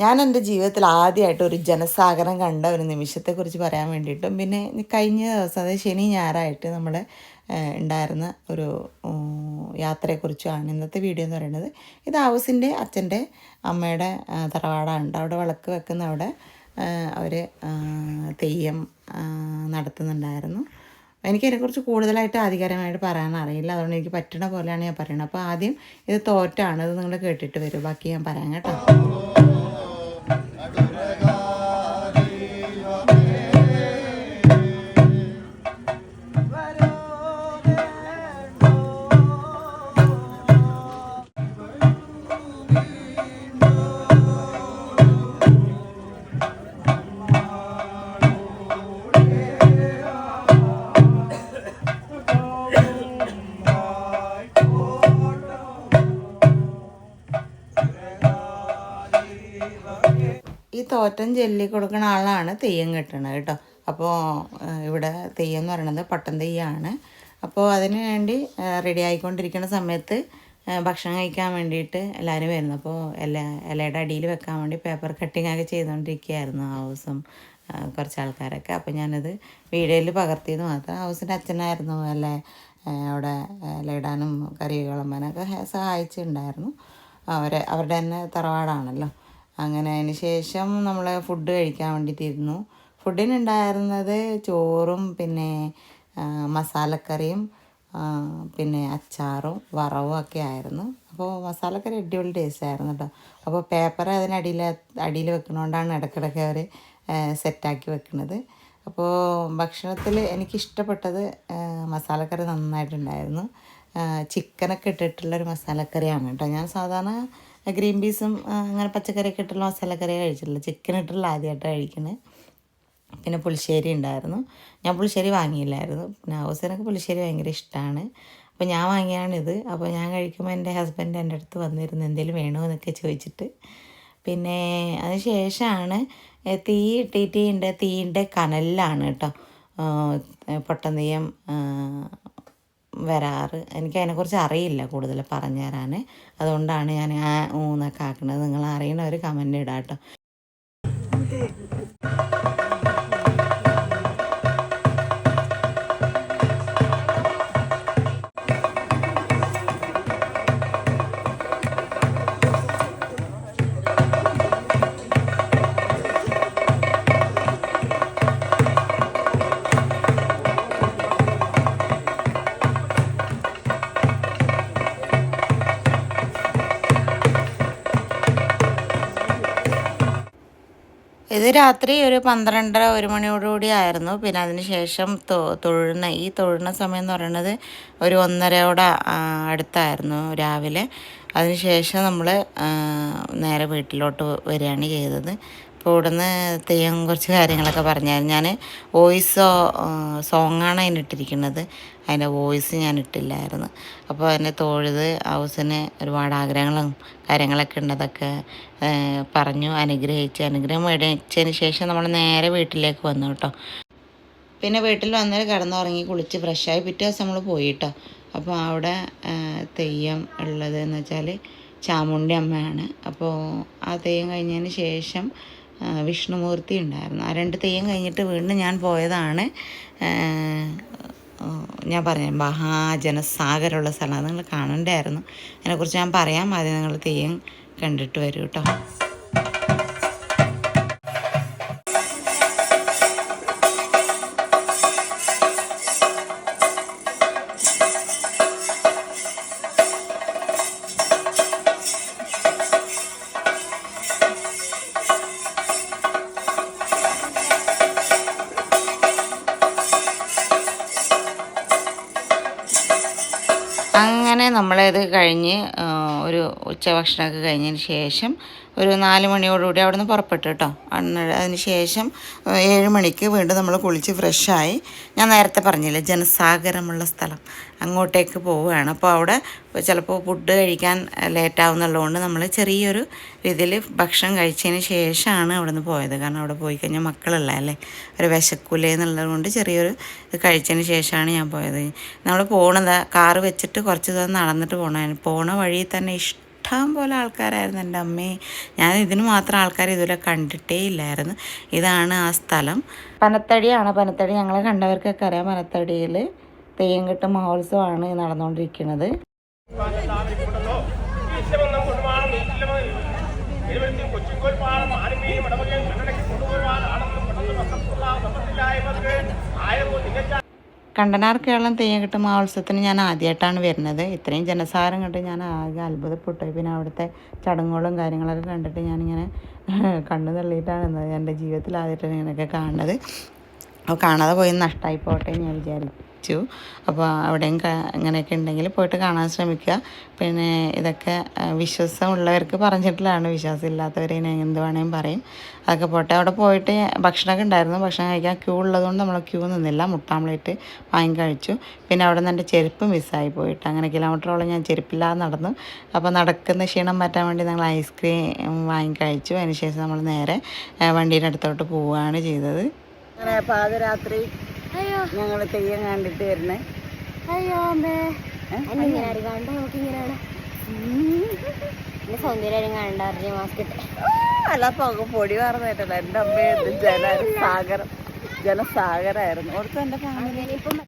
ഞാൻ എന്റെ ജീവിതത്തിൽ ആദ്യമായിട്ട് ഒരു ജനസാഗരം കണ്ട ഒരു നിമിഷത്തെക്കുറിച്ച് പറയാൻ വേണ്ടിയിട്ടും പിന്നെ കഴിഞ്ഞ ദിവസം അതായത് ശനി ഞായറായിട്ട് നമ്മുടെ ഉണ്ടായിരുന്ന ഒരു യാത്രയെക്കുറിച്ചാണ് ഇന്നത്തെ വീഡിയോ എന്ന് പറയുന്നത്. ഇത് ഹൗസിന്റെ അച്ഛന്റെ അമ്മയുടെ തറവാടാണ്. അവിടെ വിളക്ക് വെക്കുന്ന അവിടെ അവർ തെയ്യം നടത്തുന്നുണ്ടായിരുന്നു. എനിക്കതിനെക്കുറിച്ച് കൂടുതലായിട്ട് ആധികാരികമായിട്ട് പറയാൻ അറിയില്ല. അതുകൊണ്ട് എനിക്ക് പറ്റണ പോലെയാണ് ഞാൻ പറയുന്നത്. അപ്പോൾ ആദ്യം ഇത് തോറ്റാണ്. ഇത് നിങ്ങൾ കേട്ടിട്ട് വരും. ബാക്കി ഞാൻ പറയാം കേട്ടോ. ഈ തോറ്റം ജെല്ലി കൊടുക്കുന്ന ആളാണ് തെയ്യം കെട്ടണത് കേട്ടോ. അപ്പോൾ ഇവിടെ തെയ്യം എന്ന് പറയുന്നത് പട്ടൻ തെയ്യമാണ് അപ്പോൾ അതിന് വേണ്ടി റെഡി ആയിക്കൊണ്ടിരിക്കുന്ന സമയത്ത് ഭക്ഷണം കഴിക്കാൻ വേണ്ടിയിട്ട് എല്ലാവരും വരുന്നു. അപ്പോൾ ഇല ഇലയുടെ അടിയിൽ വെക്കാൻ വേണ്ടി പേപ്പർ കട്ടിംഗ് ഒക്കെ ചെയ്തുകൊണ്ടിരിക്കുകയായിരുന്നു ദിവസം കുറച്ച് ആൾക്കാരൊക്കെ. അപ്പോൾ ഞാനത് വീഡിയോയിൽ പകർത്തിയത് മാത്രം. ഹൗസിന്റെ അച്ഛനായിരുന്നു അല്ലേ അവിടെ ഇലയിടാനും വിളമ്പാനൊക്കെ സഹായിച്ചിട്ടുണ്ടായിരുന്നു. അവരെ അവരുടെ തന്നെ തറവാടാണല്ലോ. അങ്ങനെ അതിന് ശേഷം നമ്മൾ ഫുഡ് കഴിക്കാൻ വേണ്ടിയിട്ടിരുന്നു ഫുഡിനുണ്ടായിരുന്നത് ചോറും പിന്നെ മസാലക്കറിയും പിന്നെ അച്ചാറും വറവും ഒക്കെ ആയിരുന്നു. അപ്പോൾ മസാലക്കറി അടിപൊളി ടേസ്റ്റ് ആയിരുന്നു കേട്ടോ അപ്പോൾ പേപ്പർ അതിനടിയിൽ അടിയിൽ വെക്കണോണ്ടാണ് ഇടയ്ക്കിടയ്ക്ക് അവർ സെറ്റാക്കി വെക്കുന്നത് അപ്പോൾ ഭക്ഷണത്തിൽ എനിക്കിഷ്ടപ്പെട്ടത് മസാലക്കറി നന്നായിട്ടുണ്ടായിരുന്നു. ചിക്കനൊക്കെ ഇട്ടിട്ടുള്ളൊരു മസാലക്കറിയാണ് കേട്ടോ ഞാൻ സാധാരണ ഗ്രീൻ പീസും അങ്ങനെ പച്ചക്കറിയൊക്കെ ഇട്ടുള്ള മസാലക്കറി കഴിച്ചിട്ടുള്ളത്. ചിക്കൻ ഇട്ടുള്ള ആദ്യമായിട്ടാണ് കഴിക്കുന്നത് പിന്നെ പുളിശ്ശേരി ഉണ്ടായിരുന്നു. ഞാൻ പുളിശ്ശേരി വാങ്ങിയില്ലായിരുന്നു. പിന്നെ ഹൗസിനൊക്കെ പുളിശ്ശേരി ഭയങ്കര ഇഷ്ടമാണ് അപ്പോൾ ഞാൻ വാങ്ങിയാണിത് അപ്പോൾ ഞാൻ കഴിക്കുമ്പോൾ എന്റെ ഹസ്ബൻഡ് എന്റെ അടുത്ത് വന്നിരുന്നു എന്തെങ്കിലും വേണോ എന്നൊക്കെ ചോദിച്ചിട്ട്. പിന്നെ അതിന് ശേഷമാണ് ഇട്ടിട്ട് തീ ഇട്ടിട്ടുണ്ട് തീന്റെ കനലിലാണ് കേട്ടോ. ആ, വരാറ്. എനിക്ക് അതിനെക്കുറിച്ച് അറിയില്ല കൂടുതൽ പറഞ്ഞു തരാൻ അതുകൊണ്ടാണ് ഞാൻ ആ ഊന്നൊക്കെ ആക്കുന്നത്. നിങ്ങൾ അറിയണവർ കമന്റ് ഇടാം കേട്ടോ. ഇത് രാത്രി ഒരു പന്ത്രണ്ടര ഒരു മണിയോടുകൂടി ആയിരുന്നു. പിന്നെ അതിന് ശേഷം തൊഴുന്ന ഈ തൊഴുന്ന സമയം എന്ന് പറയുന്നത് ഒരു ഒന്നരയോടെ അടുത്തായിരുന്നു രാവിലെ. അതിന് ശേഷം നമ്മൾ നേരെ വീട്ടിലോട്ട് വരികയാണ് ചെയ്തത്. അപ്പോൾ ഇവിടുന്ന് തെയ്യം കുറച്ച് കാര്യങ്ങളൊക്കെ പറഞ്ഞായിരുന്നു. ഞാൻ വോയിസ് സോങ്ങാണ് അതിനിട്ടിരിക്കുന്നത്. അതിന്റെ വോയിസ് ഞാൻ ഇട്ടില്ലായിരുന്നു അപ്പോൾ അതിന്റെ തൊഴുത് ഹൗസിന് ഒരുപാട് ആഗ്രഹങ്ങളും കാര്യങ്ങളൊക്കെ ഉണ്ട് അതൊക്കെ പറഞ്ഞു അനുഗ്രഹിച്ച്. അനുഗ്രഹം മേടിച്ചതിന് ശേഷം നമ്മൾ നേരെ വീട്ടിലേക്ക് വന്നു കേട്ടോ. പിന്നെ വീട്ടിൽ വന്നിട്ട് കിടന്നുറങ്ങി കുളിച്ച് ഫ്രഷായി പിറ്റേ ദിവസം നമ്മൾ പോയി കേട്ടോ അപ്പോൾ അവിടെ തെയ്യം ഉള്ളത് എന്ന് വെച്ചാൽ ചാമുണ്ടി അമ്മയാണ്. അപ്പോൾ ആ തെയ്യം കഴിഞ്ഞതിന് ശേഷം വിഷ്ണുമൂർത്തി ഉണ്ടായിരുന്നു. ആ രണ്ട് തെയ്യം കഴിഞ്ഞിട്ട് വീണ്ടും ഞാൻ പോയതാണ്. ഞാൻ പറഞ്ഞു മഹാജനസാഗരമുള്ള സ്ഥലമാണ് നിങ്ങൾ കാണണ്ടായിരുന്നു. അതിനെക്കുറിച്ച് ഞാൻ പറയാം. ആദ്യം നിങ്ങൾ തെയ്യം കണ്ടിട്ട് വരൂ കേട്ടോ അങ്ങനെ നമ്മളത് കഴിഞ്ഞ് ഒരു ഉച്ചഭക്ഷണമൊക്കെ കഴിഞ്ഞതിന് ശേഷം ഒരു നാല് മണിയോടുകൂടി അവിടെ നിന്ന് പുറപ്പെട്ടു കേട്ടോ. അതിന് ശേഷം ഏഴ് മണിക്ക് വീണ്ടും നമ്മൾ കുളിച്ച് ഫ്രഷായി ഞാൻ നേരത്തെ പറഞ്ഞില്ലേ ജനസാഗരമുള്ള സ്ഥലം. അങ്ങോട്ടേക്ക് പോവുകയാണ്. അപ്പോൾ അവിടെ ചിലപ്പോൾ ഫുഡ് കഴിക്കാൻ ലേറ്റാവുന്നുള്ളതുകൊണ്ട് നമ്മൾ ചെറിയൊരു രീതിയിൽ ഭക്ഷണം കഴിച്ചതിന് ശേഷമാണ് അവിടെ നിന്ന് പോയത്. കാരണം അവിടെ പോയി കഴിഞ്ഞാൽ മക്കളല്ല അല്ലേ? ഒരു വിശക്കൂലേ ചെറിയൊരു ഇത് കഴിച്ചതിന് ശേഷമാണ് ഞാൻ പോയത്. നമ്മൾ പോണത് കാറ് വെച്ചിട്ട് കുറച്ച് ദൂരം നടന്നിട്ട് പോകണം പോണ വഴിയിൽ തന്നെ ഇഷ്ടം ഇഷ്ടം പോലെ ആൾക്കാരായിരുന്നു എന്റെ അമ്മേ. ഞാൻ ഇതിന് മാത്രം ആൾക്കാർ ഇതുവരെ കണ്ടിട്ടേ ഇല്ലായിരുന്നു. ഇതാണ് ആ സ്ഥലം. പനത്തടിയാണ്. പനത്തടി ഞങ്ങൾ കണ്ടവർക്കൊക്കെ അറിയാം. പനത്തടിയിൽ തെയ്യം കെട്ട് മഹോത്സവമാണ് നടന്നുകൊണ്ടിരിക്കുന്നത്. കണ്ടനാർ കേരളം തെയ്യം കെട്ട് മഹോത്സവത്തിന് ഞാൻ ആദ്യമായിട്ടാണ് വരുന്നത്. ഇത്രയും ജനസാരം കണ്ട് ഞാൻ ആകെ അത്ഭുതപ്പെട്ടു. പിന്നെ അവിടുത്തെ ചടങ്ങുകളും കാര്യങ്ങളൊക്കെ കണ്ടിട്ട് ഞാനിങ്ങനെ കണ്ണു തള്ളിയിട്ടാണ് എന്റെ ജീവിതത്തിൽ ആദ്യമായിട്ടാണ് ഇങ്ങനെയൊക്കെ കാണുന്നത്. അപ്പോൾ കാണാതെ പോയി നഷ്ടമായി പോട്ടെ ഞാൻ വിചാരിച്ചു അപ്പോൾ അവിടെയും അങ്ങനെയൊക്കെ ഉണ്ടെങ്കിൽ പോയിട്ട് കാണാൻ ശ്രമിക്കുക. പിന്നെ ഇതൊക്കെ വിശ്വാസമുള്ളവർക്ക് പറഞ്ഞിട്ടുള്ളതാണ്. വിശ്വാസം ഇല്ലാത്തവരെ എന്ത് വേണമെങ്കിലും പറയും. അതൊക്കെ പോട്ടെ. അവിടെ പോയിട്ട് ഭക്ഷണമൊക്കെ ഉണ്ടായിരുന്നു. ഭക്ഷണം കഴിക്കാൻ ക്യൂ ഉള്ളതുകൊണ്ട് നമ്മൾ ക്യൂ നിന്നില്ല. മുട്ടാമ്പ്ലേറ്റ് വാങ്ങി കഴിച്ചു. പിന്നെ അവിടെ നിന്ന് എന്റെ ചെരുപ്പ് മിസ്സായി പോയിട്ട് അങ്ങനെ കിലോമീറ്ററോളം ഞാൻ ചെരുപ്പില്ലാതെ നടന്നു. അപ്പോൾ നടക്കുന്ന ക്ഷീണം മാറ്റാൻ വേണ്ടി ഞങ്ങൾ ഐസ്ക്രീം വാങ്ങി കഴിച്ചു. അതിനുശേഷം നമ്മൾ നേരെ വണ്ടിയുടെ അടുത്തോട്ട് പോവുകയാണ് ചെയ്തത്. അങ്ങനെ പാതിരാത്രി ഞങ്ങൾ തെയ്യം കണ്ടിട്ട് വരണേ അയ്യോ അമ്മേ. എന്നെ ഇങ്ങനെ കണ്ട നോക്കി ഇങ്ങനെയാണ്. എന്റെ സൗന്ദര്യം കണ്ടറിഞ്ഞ മാസ്ക് ഇട്ട്. അല്ല പൊക പൊടി പറഞ്ഞിട്ടല്ല എന്റെ അമ്മ ജന സാഗരം ജനസാഗരമായിരുന്നു ഓർക്കും എന്റെ ഫാമിലി ഇപ്പം